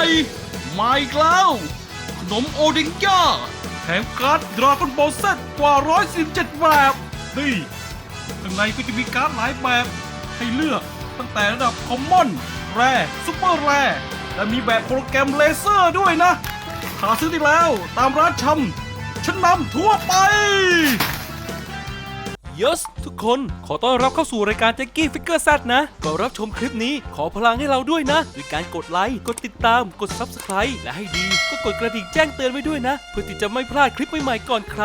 ม่มาอีกแล้วขนมโอดิงย่าแถมการ์ดดราก้อนบอลเซตกว่า117แบบนี่ข้างในก็จะมีการ์ดหลายแบบ ให้เลือกตั้งแต่ระดับคอมมอน แรซูเปอร์แรและมีแบบโปรแกรมเลเซอร์ด้วยนะ หาซื้อได้แล้วตามร้านชำชั้นนำทั่วไป ยสทุกคน ขอต้อนรับเข้าสู่รายการแจ็กกี้ฟิกเกอร์ซัดนะก่อนรับชมคลิปนี้ขอพลังให้เราด้วยนะด้วยการกดไลค์ กดติดตาม กด Subscribe และให้ดี ก็กดกระดิ่งแจ้งเตือนไว้ด้วยนะ เพื่อที่จะไม่พลาดคลิปใหม่ๆก่อนใคร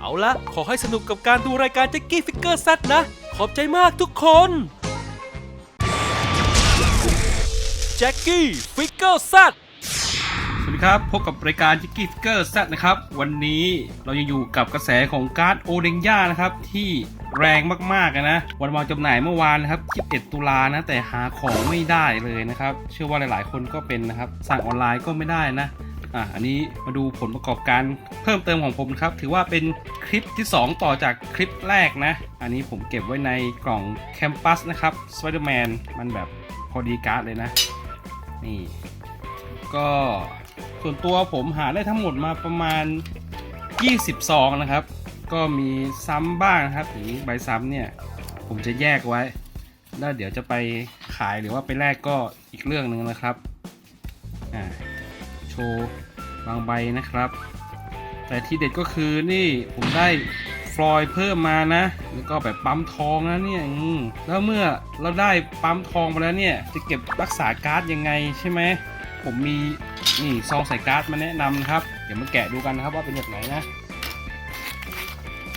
เอาละขอให้สนุกกับการดูรายการแจ็กกี้ฟิกเกอร์ซัดนะ ขอบใจมากทุกคนแจ็กกี้ฟิกเกอร์ซัด ครับ พบกับรายการจิกกี้ฟิกเกอร์แซนะครับ วันนี้เรายังอยู่กับกระแสของการ์ดโอเดงย่านะครับ ที่แรงมากๆนะ วันวางจำหน่ายเมื่อวานนะครับ21ตุลานะ แต่หาของไม่ได้เลยนะครับ เชื่อว่าหลายๆ คนก็เป็นนะครับ สั่งออนไลน์ก็ไม่ได้นะอะอันนี้มาดูผลประกอบการเพิ่มเติมของผมครับ ถือว่าเป็นคลิปที่ 2 ต่อจากคลิปแรกนะ อันนี้ผมเก็บไว้ในกล่องแคมปัสนะครับสไปเดอร์แมนมันแบบพอดีการ์ดเลยนะ นี่ ก็ ส่วนตัวผมหาได้ทั้งหมดมาประมาณ 20ซองนะครับ ก็มีซ้ำบ้างนะครับหรือใบซ้ำเนี่ย ผมจะแยกไว้ แล้วเดี๋ยวจะไปขายหรือว่าไปแลกก็อีกเรื่องหนึ่งนะครับอ่าโชว์บางใบนะครับ แต่ที่เด็ดก็คือนี่ผมได้ฟลอยด์เพิ่มมานะ แล้วก็แบบปั๊มทองนะเนี่ยแล้วเมื่อเราได้ปั๊มทองมาแล้วเนี่ย จะเก็บรักษาการ์ดยังไงใช่ไหม ผมมีนี่ซองใส่การ์ดมาแนะนำนะครับ เดี๋ยวมาแกะดูกันนะครับว่าเป็นแบบไหนนะ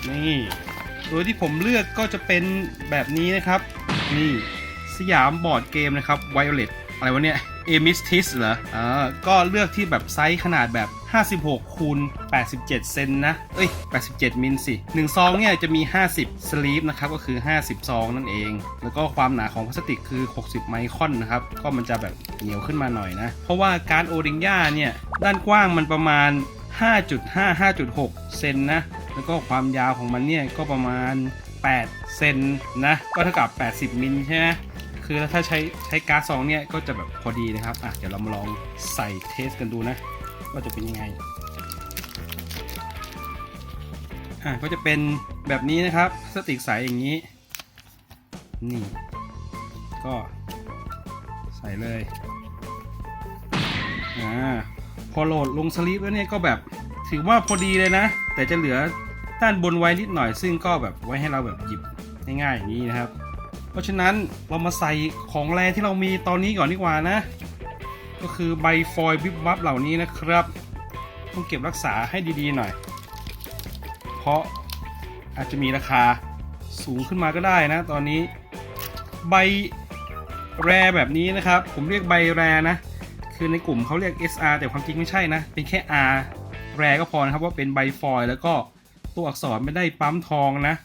นี่ โดยที่ผมเลือกก็จะเป็นแบบนี้นะครับ นี่สยามบอร์ดเกมนะครับไวโอเลตอะไรวะเนี่ยเอมิสทิสเหรออ่าก็เลือกที่แบบไซส์ขนาดแบบ 56คูณ87 เซนนะ เอ้ย 87 มิลสิ1ซองเนี่ยจะมี 50 สลีปนะครับ ก็คือ 50 ซองนั่นเอง แล้วก็ความหนาของพลาสติกคือ 60 ไมครอนนะครับ ก็มันจะแบบเหนียวขึ้นมาหน่อยนะ เพราะว่าการโอดิงย่าเนี่ย ด้านกว้างมันประมาณ 5.5 5.6 เซนนะ แล้วก็ความยาวของมันเนี่ยก็ประมาณ 8 เซนนะ ก็เท่ากับ 80 มิลใช่ไหมคือถ้าใช้ใช้การ์ดซองเนี่ยก็จะแบบพอดีนะครับ อะ เดี๋ยวเรามาลองใส่เทสกันดูนะ ว่าจะเป็นยังไง อะก็จะเป็นแบบนี้นะครับสติกใสอย่างนี้ นี่ ก็ใส่เลย อ่า พอโหลดลงสลิปแล้วเนี่ยก็แบบถือว่าพอดีเลยนะ แต่จะเหลือด้านบนไว้นิดหน่อย ซึ่งก็แบบไว้ให้เราแบบหยิบง่ายๆอย่างนี้นะครับ เพราะฉะนั้นเรามาใส่ของแรงที่เรามีตอนนี้ก่อนดีกว่านะ ก็คือใบฟอยล์วิบวับเหล่านี้นะครับ ต้องเก็บรักษาให้ดีๆหน่อย เพราะอาจจะมีราคาสูงขึ้นมาก็ได้นะ ตอนนี้ใบแรแบบนี้นะครับ ผมเรียกใบแรนะ คือในกลุ่มเขาเรียก SR แต่ความจริงไม่ใช่นะ เป็นแค่ R แรก็พอนะครับว่าเป็นใบฟอยล์แล้วก็ตัวอักษรไม่ได้ปั๊มทองนะ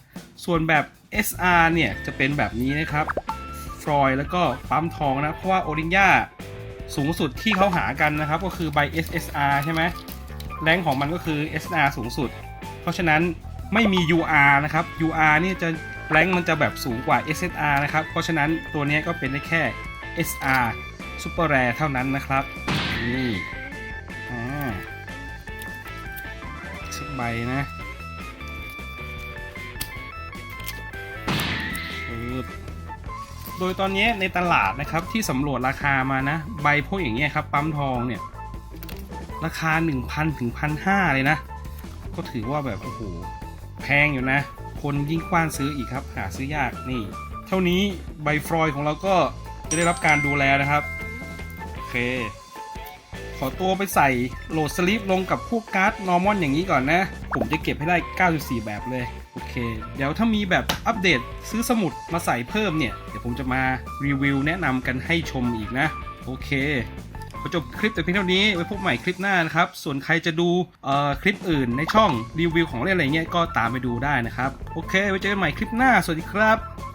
ส่วนแบบ SR เนี่ยจะเป็นแบบนี้นะครับฟอยแล้วก็ปั๊มทองนะ เพราะว่าโอรินยา สูงสุดที่เขาหากันนะครับ ก็คือใบ SSR ใช่ไหมแรงของมันก็คือ SR สูงสุด เพราะฉะนั้นไม่มี UR นะครับ UR นี่จะแรงมันจะแบบสูงกว่า SSR นะครับ เพราะฉะนั้นตัวนี้ก็เป็นได้แค่ SR Super Rare เท่านั้นนะครับ นี่อ่าสักใบนะ โดยตอนนี้ในตลาดนะครับที่สำรวจราคามานะ ใบพวกอย่างเงี้ยครับปั๊มทองเนี่ย ราคา 1,000ถึง1,500เลยนะ ก็ถือว่าแบบโอ้โหแพงอยู่นะ คนยิ่งกว้านซื้ออีกครับ หาซื้อยากนี่ เท่านี้ใบฟรอยของเราก็จะได้รับการดูแลนะครับ โอเค ขอตัวไปใส่โหลดสลิปลงกับพวกการ์ดนอร์มอนอย่างนี้ก่อนนะ ผมจะเก็บให้ได้ 94 แบบเลย โอเค เดี๋ยวถ้ามีแบบอัปเดตซื้อสมุดมาใส่เพิ่มเนี่ย ยวผมจะมารีวิวแนะนำกันให้ชมอีกนะ โอเคขอจบคลิปแต่เพียงเท่านี้ ไว้พบใหม่คลิปหน้านะครับ ส่วนใครจะดูคลิปอื่นในช่องรีวิวของเล่นอะไรเงี้ยก็ตามไปดูได้นะครับ โอเค ไว้เจอกันใหม่คลิปหน้า สวัสดีครับ